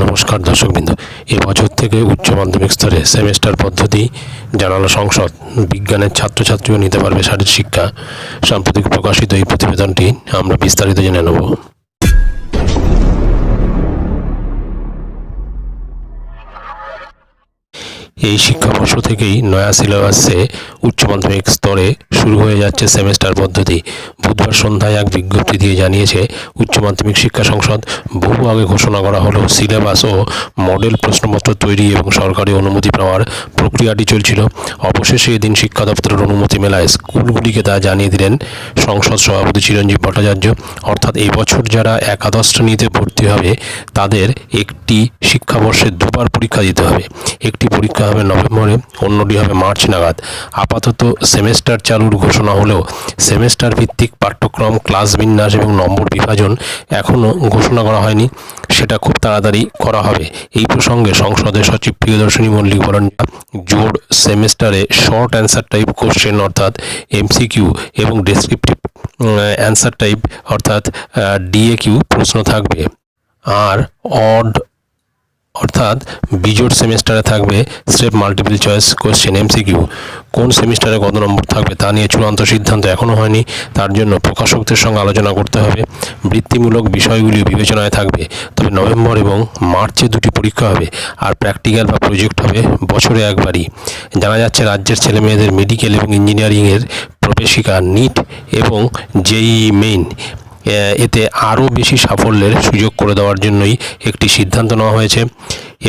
নমস্কার দর্শকবৃন্দ। এবছর থেকে উচ্চ মাধ্যমিক স্তরে সেমিস্টার পদ্ধতি জানালো সংসদ। বিজ্ঞানের ছাত্রছাত্রীও নিতে পারবে শারীরিক শিক্ষা। সাম্প্রতিক প্রকাশিত এই প্রতিবেদনটি আমরা বিস্তারিত জেনে নেব। এই শিক্ষাবর্ষ থেকেই নয়া সিলেবাসে উচ্চ মাধ্যমিক স্তরে শুরু হয়ে যাচ্ছে সেমেস্টার পদ্ধতি। বুধবার সন্ধ্যায় এক বিজ্ঞপ্তি দিয়ে জানিয়েছে, উচ্চ মাধ্যমিক শিক্ষা সংসদ বহু আগে ঘোষণা করা হলো সিলেবাস ও মডেল প্রশ্নপত্র তৈরি এবং সরকারি অনুমতি পাওয়ার প্রক্রিয়াটি চলছিল। অবশেষে এদিন শিক্ষা দপ্তরের অনুমতি মেলায় স্কুলগুলিকে তা জানিয়ে দিলেন সংসদ সভাপতি চিরঞ্জীব ভট্টাচার্য। অর্থাৎ এই বছর যারা একাদশ শ্রেণীতে ভর্তি হবে, তাদের একটি শিক্ষাবর্ষে দুবার পরীক্ষা দিতে হবে। একটি পরীক্ষা হবে নভেম্বরে, অন্যটি হবে মার্চ নাগাদ। আপাতত সেমেস্টার চালুর ঘোষণা হলেও সেমেস্টার ভিত্তিক পাঠ্যক্রম, ক্লাস বিন্যাস এবং নম্বর বিভাজন এখনও ঘোষণা করা হয়নি। সেটা খুব তাড়াতাড়ি করা হবে। এই প্রসঙ্গে সংসদের সচিব প্রিয়দর্শিনী মল্লিক বলেন, জোর সেমেস্টারে শর্ট অ্যান্সার টাইপ কোশ্চেন অর্থাৎ এমসিকিউ এবং ডেসক্রিপটিভ, অ্যান্সার টাইপ অর্থাৎ ডিএ কিউ প্রশ্ন থাকবে। আর অড অর্থাৎ বিজোড় সেমিস্টারে থাকবে step multiple choice question MCQ কোন সেমিস্টারে কত নম্বর থাকবে তা নিয়ে চূড়ান্ত সিদ্ধান্ত এখনও হয়নি, তার জন্য প্রকাশকদের সঙ্গে আলোচনা করতে হবে। বৃত্তিমূলক বিষয়গুলি বিবেচনায় থাকবে, তবে নভেম্বর এবং মার্চে দুটি পরীক্ষা হবে আর প্র্যাকটিক্যাল বা প্রজেক্ট হবে বছরে একবারই। জানা যাচ্ছে রাজ্যের ছেলেমেয়েদের মেডিকেল এবং ইঞ্জিনিয়ারিংয়ের প্রবেশিকা, নিট এবং জেই মেইন। এতে আরও বেশি সাফল্যের সুযোগ করে দেওয়ার জন্যই একটি সিদ্ধান্ত নেওয়া হয়েছে।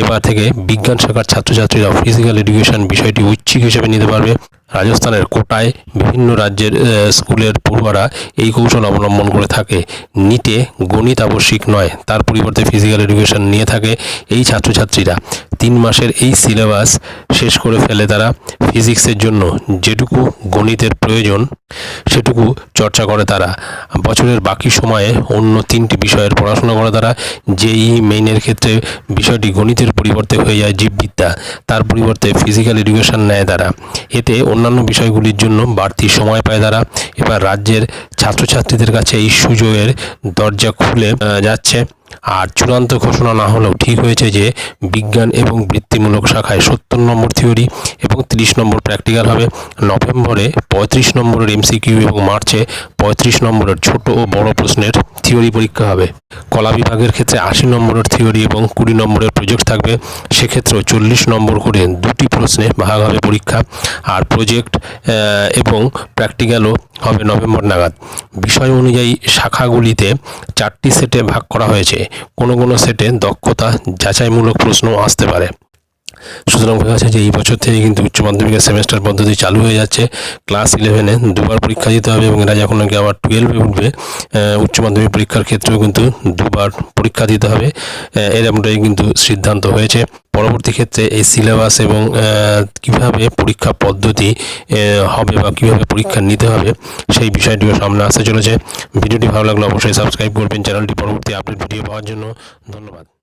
এবার থেকে বিজ্ঞান শাখার ছাত্রছাত্রীরা ফিজিক্যাল এডুকেশন বিষয়টি ঐচ্ছিক হিসেবে নিতে পারবে। রাজস্থানের কোটায় বিভিন্ন রাজ্যের স্কুলের পড়ুয়ারা এই কৌশল অবলম্বন করে থাকে। নিটে গণিত আবশ্যিক নয়, তার পরিবর্তে ফিজিক্যাল এডুকেশন নিয়ে থাকে এই ছাত্রছাত্রীরা। তিন মাসের এই সিলেবাস শেষ করে ফেলে তারা ফিজিক্সের জন্য। যেটুকু গণিতের প্রয়োজন, সেটুকু চর্চা করে তারা। বছরের বাকি সময়ে অন্য তিনটি বিষয়ের পড়াশোনা করে তারা। যেই মেইনের ক্ষেত্রে বিষয়টি গণিতের পরিবর্তে হয়ে যায় জীববিদ্যা, তার পরিবর্তে ফিজিক্যাল এডুকেশন নেয় তারা। এতে অন্যান্য বিষয়গুলির জন্য বাড়তি সময় পায় তারা। এবার রাজ্যের ছাত্রছাত্রীদের কাছে এই সুযোগের দরজা খুলে যাচ্ছে। আর চূড়ান্ত ঘোষণা না হলেও ঠিক হয়েছে যে বিজ্ঞান এবং বৃত্তিমূলক শাখায় সত্তর নম্বর থিওরি এবং তিরিশ নম্বর প্র্যাকটিক্যাল হবে। নভেম্বরে পঁয়ত্রিশ নম্বরের এমসিকিউ এবং মার্চে পঁয়ত্রিশ নম্বরের ছোট ও বড় প্রশ্নের থিওরি পরীক্ষা হবে। কলা বিভাগের ক্ষেত্রে আশি নম্বরের থিওরি এবং কুড়ি নম্বরের প্রজেক্ট থাকবে। সেক্ষেত্রেও চল্লিশ নম্বর করে দুটি প্রশ্নে ভাগ হবে পরীক্ষা। আর প্রজেক্ট এবং প্র্যাকটিক্যালও হবে নভেম্বর নাগাদ। বিষয় অনুযায়ী শাখাগুলিতে চারটি সেটে ভাগ করা হয়েছে। কোনো কোনো সেটে দক্ষতা যাচাইমূলক প্রশ্ন আসতে পারে। সুতরাং বোঝা যাচ্ছে যে এই বছর থেকে কিন্তু উচ্চ মাধ্যমিকের সেমেস্টার পদ্ধতি চালু হয়ে যাচ্ছে। ক্লাস ইলেভেনে দুবার পরীক্ষা দিতে হবে এবং এরা যখন নাকি আবার টুয়েলভে উঠবে উচ্চ মাধ্যমিক পরীক্ষার ক্ষেত্রেও কিন্তু দুবার পরীক্ষা দিতে হবে। এরকমটাই কিন্তু সিদ্ধান্ত হয়েছে। পরবর্তী ক্ষেত্রে এই সিলেবাস এবং কীভাবে পরীক্ষা পদ্ধতি হবে বা কীভাবে পরীক্ষা নিতে হবে, সেই বিষয়টিও সামনে আসতে চলেছে। ভিডিওটি ভালো লাগলে অবশ্যই সাবস্ক্রাইব করবেন। চ্যানেলটি পরবর্তী আপডেট ভিডিও পাওয়ার জন্য ধন্যবাদ।